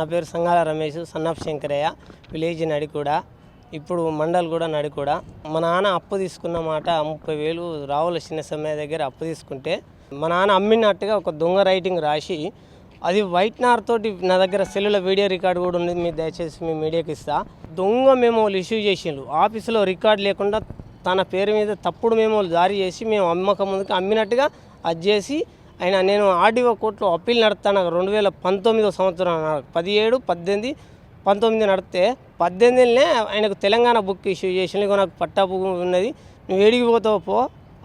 నా పేరు Sangala Ramesh son of Shankaraiah village Nadikuda. ఇప్పుడు మండల్ కూడా నడికూడ. మా నాన్న అప్పు తీసుకున్న మాట ముప్పై వేలు రావుల చిన్న సమయ దగ్గర అప్పు తీసుకుంటే మా నాన్న అమ్మినట్టుగా ఒక దొంగ రైటింగ్ రాసి అది వైట్ నార్ తోటి నా దగ్గర సెల్లుల వీడియో రికార్డు కూడా ఉంది మీరు దయచేసి మీ మీడియాకి ఇస్తా. దొంగ మెమోలు ఇష్యూ చేసిండు ఆఫీసులో రికార్డు లేకుండా తన పేరు మీద తప్పుడు మెమోలు జారీ చేసి మేము అమ్మకం ముందుకు అమ్మినట్టుగా అది చేసి ఆయన నేను ఆర్డీఓ కోర్టులో అప్పీల్ నడుస్తాను రెండు వేల పంతొమ్మిదో సంవత్సరం అన్నారు. పదిహేడు పద్దెనిమిది పంతొమ్మిది నడితే పద్దెనిమిదినే ఆయనకు తెలంగాణ బుక్ ఇష్యూ చేసిన నాకు పట్టా బుక్ ఉన్నది నువ్వు ఏడిగిపోతావు పో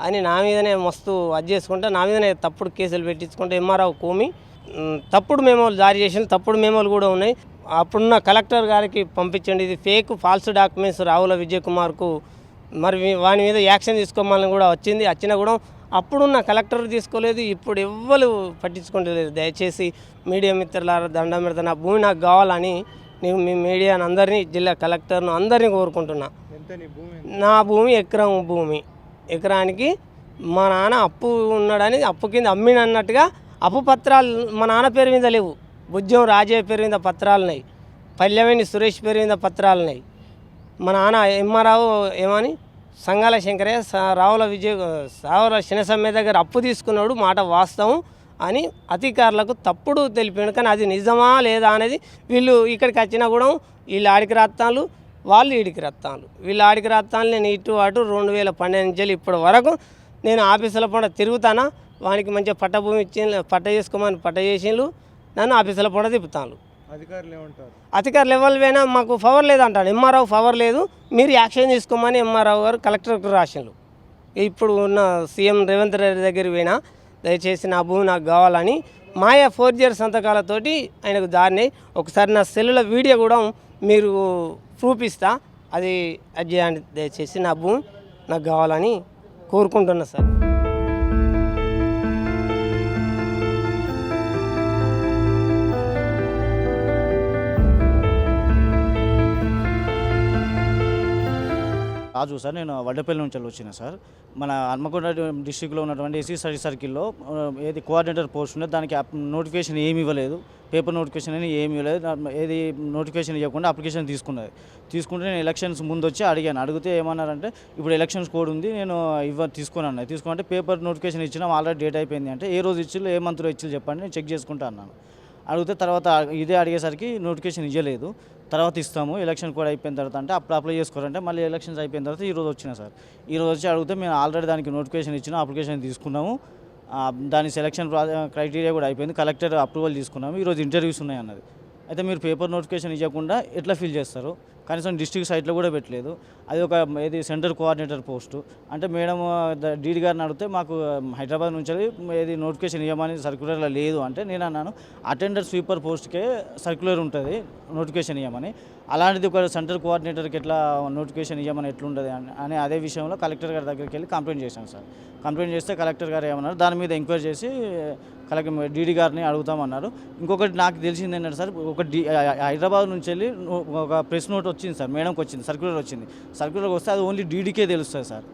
అని నా మీదనే మస్తు అది చేసుకుంటే నా మీదనే తప్పుడు కేసులు పెట్టించుకుంటే ఎంఆర్ఆవు కోమి. తప్పుడు మెమోలు జారీ చేసిన తప్పుడు మెమోలు కూడా ఉన్నాయి. అప్పుడున్న కలెక్టర్ గారికి పంపించండి. ఇది fake false documents Ravula Vijay కుమార్కు. మరి వాని మీద యాక్షన్ తీసుకోమని కూడా వచ్చింది. వచ్చినా కూడా అప్పుడున్న కలెక్టర్ తీసుకోలేదు ఇప్పుడు ఎవ్వరు పట్టించుకోలేదు దయచేసి మీడియా మిత్రులారా దండం పెడతా నా భూమి నాకు కావాలని నేను మీ మీడియాని అందరినీ జిల్లా కలెక్టర్ను అందరినీ కోరుకుంటున్నా. నీ భూమి? ఎకరం భూమి. ఎకరానికి మా నాన్న అప్పు ఉన్నాడని అప్పు కింద అమ్మిన అన్నట్టుగా అప్పు పత్రాలు మా నాన్న పేరు మీద లేవు. బుజ్జం రాజయ్య పేరు మీద పత్రాలు ఉన్నాయి పల్లెవేణి సురేష్ పేరు మీద పత్రాలు ఉన్నాయి మా నాన్న ఎంఆర్ఆవు ఏమని? సంగాల శంకరయ్య రావుల విజయ్ రావుల శనసమ్మ దగ్గర అప్పు తీసుకున్నాడు మాట వాస్తవం అని అధికారులకు తప్పుడు తెలిపాడు కానీ అది నిజమా లేదా అనేది వీళ్ళు ఇక్కడికి వచ్చినా కూడా వీళ్ళు ఆడికి రాత్తాలు వాళ్ళు ఈడికి రత్తాలు వీళ్ళు ఆడికి రత్తాలు నేను ఇటు అటు రెండు వేల పన్నెండు నుంచి ఇప్పటి వరకు నేను ఆఫీసుల పూట తిరుగుతానా వానికి మంచిగా పట్టభూమి ఇచ్చి పట్ట చేసుకోమని పట్ట చేసిండ్రు నన్ను ఆఫీసుల పూట తిప్పుతాను అధికారులు ఏమంటారు? లెవెల్ పోయినా మాకు పవర్ లేదంటాడు ఎంఆర్ఓ పవర్ లేదు. మీరు యాక్షన్ తీసుకోమని ఎంఆర్ఓ గారు కలెక్టర్కి రాసిండ్రు. ఇప్పుడు ఉన్న సీఎం రేవంత్ రెడ్డి దగ్గర పోయినా దయచేసి నా భూమి నాకు కావాలని మాయా ఫోర్ సంతకాలతోటి ఆయనకు దారినాయి ఒకసారి నా సెల్లుల వీడియో కూడా మీరు ప్రూఫ్ ఇస్తా. అది అది చేయండి దయచేసి నా భూమి నాకు కావాలని కోరుకుంటున్నా సార్. రాజు సార్ నేను వడ్డపల్లి నుంచి వచ్చిన సార్. మన హన్మకొండ డిస్టిక్లో ఉన్నటువంటి ఎస్సీ స్టడీ సర్కిల్లో ఏది కోఆర్డినేటర్ పోస్ట్ ఉందో దానికి నోటిఫికేషన్ ఏమి ఇవ్వలేదు. పేపర్ నోటిఫికేషన్ అని ఏమి ఇవ్వలేదు. ఏది నోటిఫికేషన్ ఇవ్వకుండా అప్లికేషన్ తీసుకున్నది. తీసుకుంటే నేను ఎలక్షన్స్ ముందు వచ్చి అడిగాను. అడిగితే ఏమన్నారంటే ఇప్పుడు ఎలక్షన్స్ కోడ్ ఉంది నేను ఇవ్వ తీసుకుని తీసుకుంటే పేపర్ నోటిఫికేషన్ ఇచ్చినా ఆల్రెడీ డేట్ అయిపోయింది అంటే ఏ రోజు ఇచ్చిల్లు ఏ మంత్లో ఇచ్చిల్లు చెప్పండి నేను చెక్ చేసుకుంటా అన్నాను. అడిగితే తర్వాత ఇదే అడిగేసరికి నోటిఫికేషన్ ఇవ్వలేదు. తర్వాత ఇస్తాము ఎలక్షన్ కూడా అయిపోయిన తర్వాత అంటే అప్పుడు అప్లై చేసుకోరంటే మళ్ళీ ఎలక్షన్స్ అయిపోయిన తర్వాత ఈ రోజు వచ్చిన సార్. ఈ రోజు వచ్చి అడిగితే మేము ఆల్రెడీ దానికి నోటిఫికేషన్ ఇచ్చినా అప్లికేషన్ తీసుకున్నాము. దాని సెలక్షన్ క్రైటీరియా కూడా అయిపోయింది. కలెక్టర్ అప్రూవల్ తీసుకున్నాము. ఈరోజు ఇంటర్వ్యూస్ ఉన్నాయి అన్నది అయితే మీరు పేపర్ నోటిఫికేషన్ ఇవ్వకుండా ఎట్లా ఫిల్ చేస్తారు? కనీసం డిస్ట్రిక్ట్ సైట్లో కూడా పెట్టలేదు. అది ఒక ఏది సెంటర్ కోఆర్డినేటర్ పోస్టు. అంటే మేడం డీడీ గారిని అడిగితే మాకు హైదరాబాద్ నుంచి ఏది నోటిఫికేషన్ ఇవ్వమని సర్క్యులర్లో లేదు అంటే నేను అన్నాను అటెండర్ స్వీపర్ పోస్ట్కే సర్క్యులర్ ఉంటుంది నోటిఫికేషన్ ఇవ్వమని. అలాంటిది ఒక సెంటర్ కోఆర్డినేటర్కి ఎట్లా నోటిఫికేషన్ ఇవ్వమని ఎట్లుంటుంది అని అని అదే విషయంలో కలెక్టర్ గారి దగ్గరికి వెళ్ళి కంప్లైంట్ చేశాను సార్. కంప్లైంట్ చేస్తే కలెక్టర్ గారు ఏమన్నారు దాని మీద ఎంక్వైరీ చేసి కలెక్టర్ డీడీ గారిని అడుగుతామన్నారు. ఇంకొకటి నాకు తెలిసింది ఏంటంటే సార్ ఒక డి హైదరాబాద్ నుంచి వెళ్ళి ఒక ప్రెస్ నోట్ వచ్చింది సార్ మేడంకి వచ్చింది సర్క్యులర్ వచ్చింది. సర్క్యులర్ వస్తే అది ఓన్లీ డీడీకే తెలుస్తుంది సార్.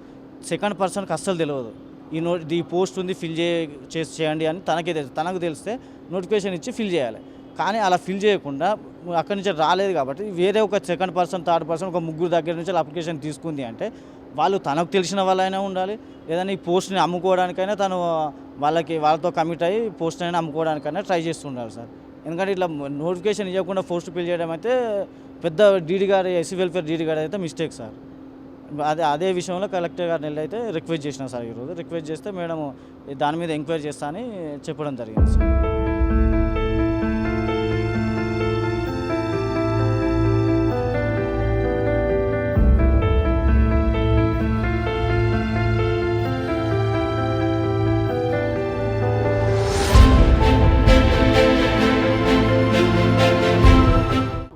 సెకండ్ పర్సన్కి అస్సలు తెలియదు ఈ నో ఈ పోస్ట్ ఉంది ఫిల్ చే చేసి చేయండి అని తనకే తెలుసు తనకు తెలిస్తే నోటిఫికేషన్ ఇచ్చి ఫిల్ చేయాలి. కానీ అలా ఫిల్ చేయకుండా అక్కడి నుంచి రాలేదు కాబట్టి వేరే ఒక సెకండ్ పర్సన్ థర్డ్ పర్సన్ ఒక ముగ్గురు దగ్గర నుంచి అప్లికేషన్ తీసుకుంది అంటే వాళ్ళు తనకు తెలిసిన వాళ్ళైనా ఉండాలి. లేదని ఈ పోస్ట్ని అమ్ముకోవడానికైనా తను వాళ్ళకి వాళ్ళతో కమిట్ అయ్యి పోస్ట్ అయినా అమ్ముకోవడానికైనా ట్రై చేస్తుండాలి సార్. ఎందుకంటే ఇట్లా నోటిఫికేషన్ ఇవ్వకుండా పోస్ట్ ఫిల్ చేయడం అయితే పెద్ద డీడీ గారి ఎస్సీ వెల్ఫేర్ డీడీ గారి అయితే మిస్టేక్ సార్. అదే అదే విషయంలో కలెక్టర్ గారిని వెళ్ళి అయితే రిక్వెస్ట్ చేసిన సార్ ఈరోజు. రిక్వెస్ట్ చేస్తే మేడం దాని మీద ఎంక్వైరీ చేస్తా అని చెప్పడం జరిగింది సార్.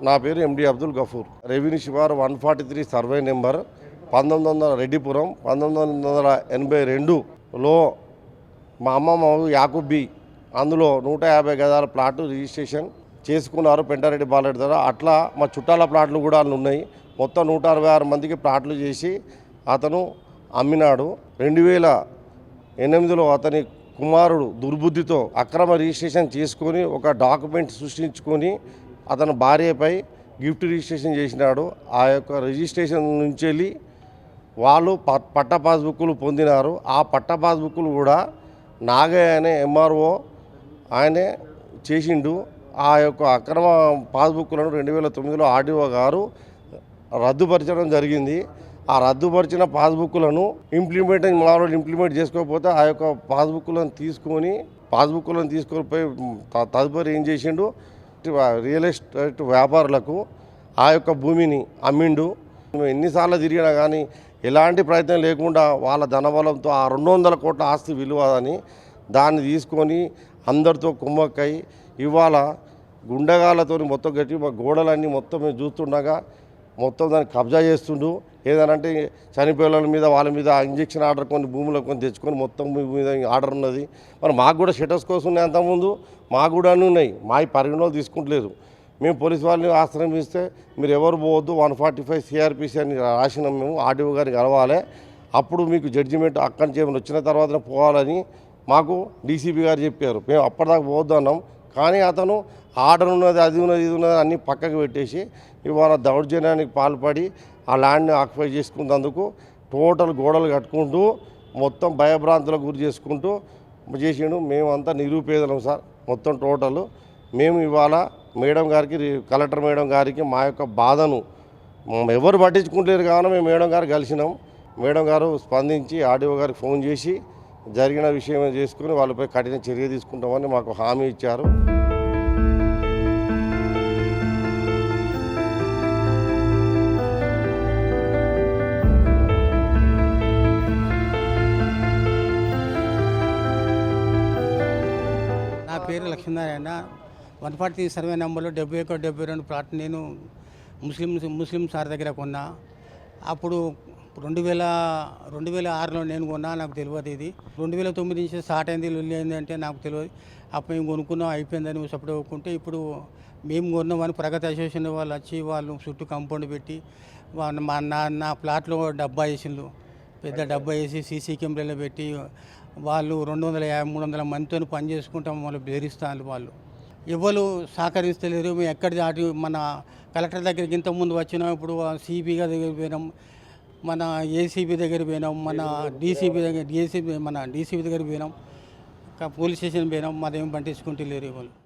నా పేరు ఎండి అబ్దుల్ గఫూర్ రెవెన్యూ శివారు one forty three survey number పంతొమ్మిది వందల రెడ్డిపురం పంతొమ్మిది వందల ఎనభై రెండులో మా అమ్మమ్మ యాకుబ్బి అందులో నూట యాభై గదాల ప్లాట్ రిజిస్ట్రేషన్ చేసుకున్నారు పెంటారెడ్డి బాలరెడ్డి ద్వారా. అట్లా మా చుట్టాల ప్లాట్లు కూడా ఉన్నాయి. మొత్తం నూట అరవై ఆరు మందికి ప్లాట్లు చేసి అతను అమ్మినాడు. రెండు వేల ఎనిమిదిలో అతని కుమారుడు దుర్బుద్ధితో అక్రమ రిజిస్ట్రేషన్ చేసుకొని ఒక డాక్యుమెంట్ సృష్టించుకొని అతని భార్యపై గిఫ్ట్ రిజిస్ట్రేషన్ చేసినాడు. ఆ యొక్క రిజిస్ట్రేషన్ నుంచి వెళ్ళి వాళ్ళు ప పట్ట పాస్బుక్లు పొందినారు. ఆ పట్ట పాస్బుక్లు కూడా నాగయ్య అనే ఎంఆర్ఓ ఆయనే చేసిండు. ఆ యొక్క అక్రమ పాస్బుక్లను రెండు వేల తొమ్మిదిలో ఆర్డీఓ గారు రద్దుపరచడం జరిగింది. ఆ రద్దుపరిచిన పాస్బుక్లను ఇంప్లిమెంట్ మామూలు ఇంప్లిమెంట్ చేసుకోకపోతే ఆ యొక్క పాస్బుక్లను తీసుకొని పాస్బుక్లను తీసుకొని పోయి త- తదుపరి ఏం చేసిండు? రియల్ ఎస్టేట్ వ్యాపారులకు ఆ యొక్క భూమిని అమ్మిండు. ఎన్నిసార్లు తిరిగినా కానీ ఎలాంటి ప్రయత్నం లేకుండా వాళ్ళ ధనబలంతో ఆ రెండు వందల కోట్ల ఆస్తి విలువ అని దాన్ని తీసుకొని అందరితో కుమ్మక్కై ఇవాళ గుండగాలతో మొత్తం గట్టి మా గోడలన్నీ మొత్తం మేము చూస్తుండగా మొత్తం దాన్ని కబ్జా చేస్తుండు. ఏదనంటే చనిపోయేళ్ళ మీద వాళ్ళ మీద ఇంజక్షన్ ఆర్డర్ కొన్ని భూములు కొన్ని తెచ్చుకొని మొత్తం మీద ఆర్డర్ ఉన్నది. మరి మాకు కూడా షటర్స్ కోసం ఉన్నాయి అంతకుముందు. మాకు కూడా అన్నీ ఉన్నాయి. మా పరిగణలో తీసుకుంటలేరు మేము పోలీస్ వాళ్ళని ఆశ్రమిస్తే మీరు ఎవరు పోవద్దు. వన్ ఫార్టీ ఫైవ్ సిఆర్పిసి అని రాసినాం మేము. ఆర్డీఓ గారిని కలవాలి. అప్పుడు మీకు జడ్జిమెంట్ అక్కడి నుంచి ఏమైనా వచ్చిన తర్వాత పోవాలని మాకు డీసీపీ గారు చెప్పారు. మేము అప్పటిదాకా పోవద్దు అన్నాం. కానీ అతను ఆర్డర్ ఉన్నది అది ఉన్నది ఇది ఉన్నది అన్నీ పక్కకు పెట్టేసి ఇవాళ దౌర్జన్యానికి పాల్పడి ఆ ల్యాండ్ని ఆక్యుపై చేసుకున్నందుకు టోటల్ గోడలు కట్టుకుంటూ మొత్తం భయభ్రాంతులకు గురి చేసుకుంటూ చేసిండు. మేమంతా నిరుపేదలం సార్ మొత్తం టోటల్. మేము ఇవాళ మేడం గారికి రి- కలెక్టర్ మేడం గారికి మా యొక్క బాధను ఎవరు పట్టించుకుంటలేరు కావున మేము మేడం గారు కలిసినాం. మేడం గారు స్పందించి ఆర్డీఓ గారికి ఫోన్ చేసి జరిగిన విషయం చేసుకుని వాళ్ళపై కఠిన చర్య తీసుకుంటామని మాకు హామీ ఇచ్చారు. పేరు లక్ష్మీనారాయణ. వన్ ఫార్టీ సర్వే నెంబర్లో డెబ్బై ఒకటి డెబ్బై రెండు ప్లాట్ నేను ముస్లిం ముస్లిం సార్ దగ్గర కొన్నా. అప్పుడు రెండు వేల రెండు వేల ఆరులో నేను కొన్నా నాకు తెలియదు ఇది. రెండు వేల తొమ్మిది నుంచి స్టార్ట్ అయింది లొల్లి అయింది అంటే నాకు తెలియదు. అప్పుడు మేము కొనుక్కున్నాం అయిపోయిందని సపోర్ట్ ఒప్పుకుంటే ఇప్పుడు మేము కొన్నామని ప్రగతి అసోసియేషన్ వాళ్ళు వచ్చి వాళ్ళు చుట్టూ కాంపౌండ్ పెట్టి వాళ్ళ మా నా నా ప్లాట్లో డబ్బా వేసిండ్రు పెద్ద డబ్బా వేసి సీసీ కెమెరాలో పెట్టి వాళ్ళు రెండు వందల యాభై మూడు వందల మందితో పని చేసుకుంటాం వాళ్ళు బెదిరిస్తారు వాళ్ళు. ఎవరు సహకరిస్తలేరు మేము ఎక్కడి దాటి మన కలెక్టర్ దగ్గరికి ఇంతకుముందు ముందు వచ్చినాం ఇప్పుడు సిబి దగ్గర పోయినాం మన ఏసీబీ దగ్గర పోయినాం మన డీసీబీ దగ్గర డిఎస్సీ మన డీసీబీ దగ్గర పోయినాం పోలీస్ స్టేషన్ పోయినాం మాదేం పట్టించుకుంటే లేరు వాళ్ళు